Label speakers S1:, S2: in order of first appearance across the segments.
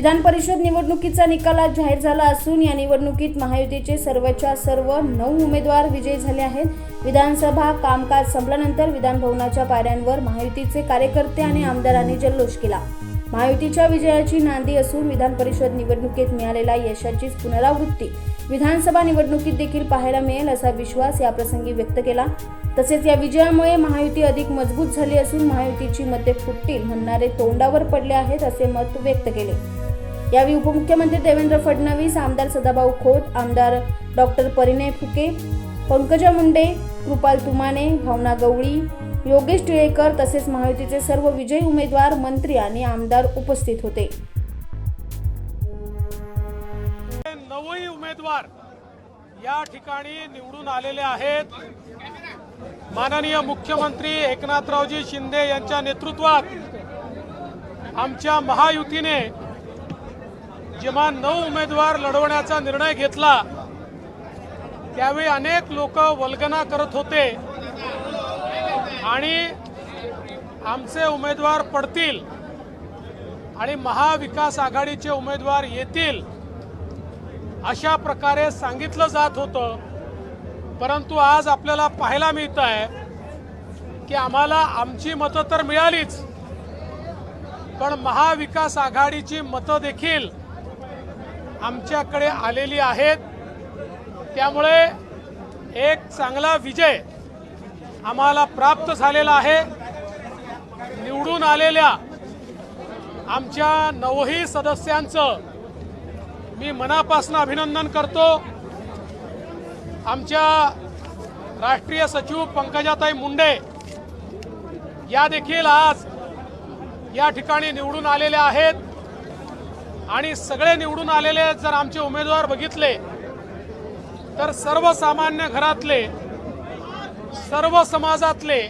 S1: विधान परिषद निवडणुकीचा निकाल आज जाहीर झाला असून या निवडणुकीत महायुतीचे सर्वच्या सर्व नऊ उमेदवार विजयी झाले आहेत. विधानसभा कामकाज संपल्यानंतर विधानभवनाच्या पायऱ्यांवर महायुतीचे कार्यकर्ते आणि आमदारांनी जल्लोष केला. महायुतीच्या विजयाची नांदी असून विधान परिषद निवडणुकीत मिळालेल्या यशाचीच पुनरावृत्ती विधानसभा निवडणुकीत देखील पाहायला मिळेल असा विश्वास याप्रसंगी व्यक्त केला. तसेच या विजयामुळे महायुती अधिक मजबूत झाली असून महायुतीची मते फुटतील म्हणणारे तोंडावर पडले आहेत असे मत व्यक्त केले. यावेळी उपमुख्यमंत्री देवेंद्र फडणवीस आमदार सदाभाऊ खोत आमदार डॉक्टर परिणय फुके पंकजा मुंडे कृपाल तुमाने भावना गवळी योगेश टिळेकर तसेच महायुतीचे सर्व विजयी उमेदवार मंत्री आणि आमदार उपस्थित होते.
S2: नवही उमेदवार या ठिकाणी निवडून आलेले आहेत. माननीय मुख्यमंत्री एकनाथरावजी शिंदे यांच्या नेतृत्वात आमच्या महायुतीने जेव्हा नऊ उमेदवार लढवण्याचा निर्णय घेतला त्यावेळी अनेक लोक वल्गना करत होते. आणि आमचे उमेदवार पडतील आणि महाविकास आघाडीचे उमेदवार येतील अशा प्रकारे सांगितलं जात होतं. परंतु आज आपल्याला पाहायला मिळत आहे की आम्हाला आमची मतं तर मिळालीच पण महाविकास आघाडीची मतं देखील आमच्याकडे आलेली आहेत. त्यामुळे एक चांगला विजय आम्हाला प्राप्त झालेला आहे. निवडून आलेल्या आमच्या नवही सदस्यांचं मी मनापासून अभिनंदन करतो. आमच्या राष्ट्रीय सचिव पंकजाताई मुंडे या देखील आज या ठिकाणी निवडून आलेल्या आहेत. आणि सगळे निवडून आलेले जर आमचे उमेदवार बघितले तर सर्वसामान्य घरातले सर्व समाजातले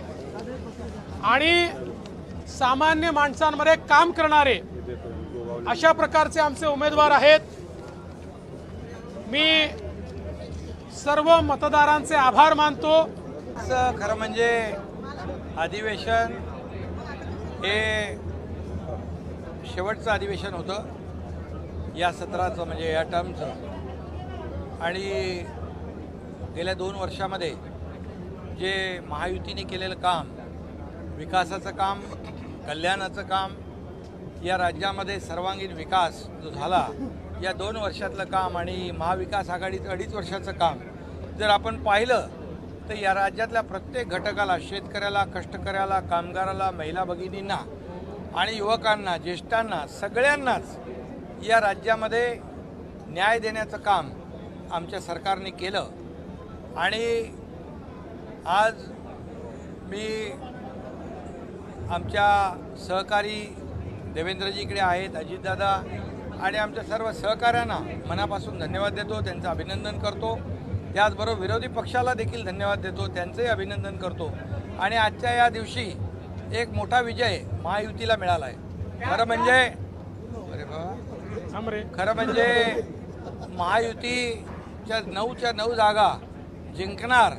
S2: आणि सामान्य माणसांमध्ये काम करणारे अशा प्रकारचे आमचे उमेदवार आहेत. मी सर्व मतदारांचे आभार मानतो.
S3: खरं म्हणजे अधिवेशन हे शेवटचं अधिवेशन होतं. या सत्राचं म्हणजे या टर्मचं आणि गेल्या दोन वर्षामध्ये जे महायुतीने केलेलं काम विकासाचं काम कल्याणाचं काम या राज्यामध्ये सर्वांगीण विकास जो झाला या दोन वर्षातलं काम आणि महाविकास आघाडीचं अडीच वर्षाचं काम जर आपण पाहिलं तर या राज्यातल्या प्रत्येक घटकाला शेतकऱ्याला कष्टकऱ्याला कामगाराला महिला भगिनींना आणि युवकांना ज्येष्ठांना सगळ्यांनाच या राज्यामध्ये न्याय देण्याचं काम आमच्या सरकारने केलं. आणि आज मी आमच्या सहकारी देवेंद्रजीकडे आहेत अजितदादा आणि आमच्या सर्व सहकाऱ्यांना मनापासून धन्यवाद देतो त्यांचं अभिनंदन करतो. त्याचबरोबर विरोधी पक्षाला देखील धन्यवाद देतो त्यांचंही अभिनंदन करतो. आणि आजच्या या दिवशी एक मोठा विजय महायुतीला मिळाला आहे खरं म्हणजे अरे बाबा खरं म्हणजे महायुतीच्या नऊच्या नऊ जागा जिंकणार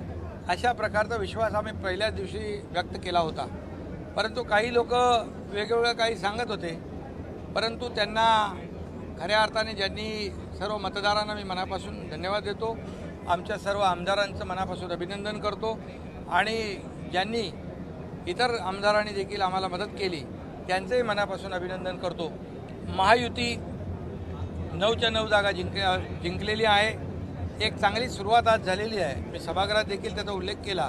S3: अशा प्रकारचा विश्वास आम्ही पहिल्याच दिवशी व्यक्त केला होता. परंतु काही लोक वेगवेगळं काही सांगत होते. परंतु त्यांना खऱ्या अर्थाने ज्यांनी सर्व मतदारांना मी मनापासून धन्यवाद देतो. आमच्या सर्व आमदारांचं मनापासून अभिनंदन करतो. आणि ज्यांनी इतर आमदारांनी देखील आम्हाला मदत केली त्यांचंही मनापासून अभिनंदन करतो. महायुती नऊच्या नऊ जागा जिंक जिंकलेली आहे. एक चांगली सुरुवात आज झालेली आहे. मी सभागृहात देखील त्याचा उल्लेख केला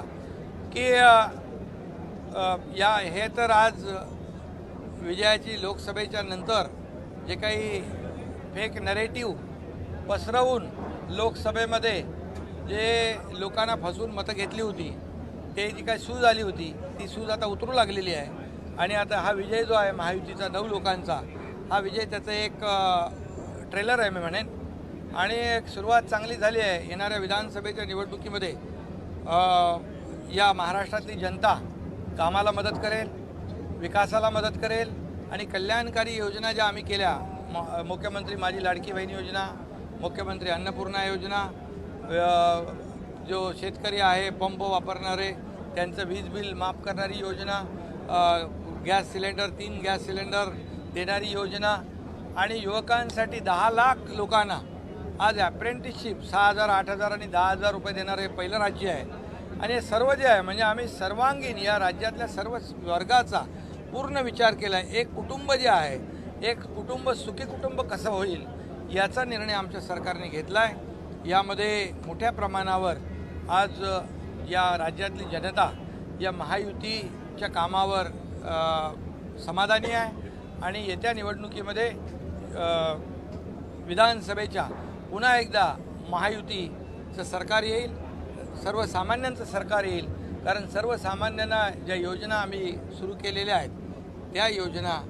S3: की या हे तर आज विजयाची लोकसभेच्या नंतर जे काही फेक नरेटिव्ह पसरवून लोकसभेमध्ये जे लोकांना फसवून मतं घेतली होती ते जी काही सूज आली होती ती सूज आता उतरू लागलेली आहे. आणि आता हा विजय जो आहे महायुतीचा नऊ लोकांचा हा विजय त्याचं एक ट्रेलर आहे मी म्हणेन. आणि एक सुरुवात चांगली झाली आहे. येणाऱ्या विधानसभेच्या निवडणुकीमध्ये या महाराष्ट्रातली जनता कामाला मदत करेल विकासाला मदत करेल आणि कल्याणकारी योजना ज्या आम्ही केल्या म मुख्यमंत्री माझी लाडकी बहीण योजना मुख्यमंत्री अन्नपूर्णा योजना जो शेतकरी आहे पंप वापरणारे त्यांचं वीज बिल माफ करणारी योजना गॅस सिलेंडर तीन गॅस सिलेंडर देणारी योजना आणि युवकांसाठी दहा लाख लोकांना आज ॲप्रेंटिसशिप सहा हजार आठ हजार आणि दहा हजार रुपये देणारं हे पहिलं राज्य आहे. आणि हे सर्व जे आहे म्हणजे आम्ही सर्वांगीण या राज्यातल्या सर्व वर्गाचा पूर्ण विचार केला. आहे एक कुटुंब जे आहे एक कुटुंब सुखी कुटुंब कसं होईल याचा निर्णय आमच्या सरकारने घेतला आहे यामध्ये मोठ्या प्रमाणावर आज या राज्यातली जनता या महायुतीच्या कामावर समाधानी आहे. आणि येत्या निवडणुकीमध्ये विधानसभेच्या पुन्हा एकदा महायुतीचं सरकार येईल सर्वसामान्यांचं सरकार येईल. कारण सर्वसामान्यांना ज्या योजना आम्ही सुरू केलेल्या आहेत त्या योजना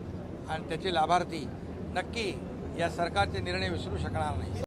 S3: आणि त्याचे लाभार्थी नक्की या सरकारचे निर्णय विसरू शकणार नाही.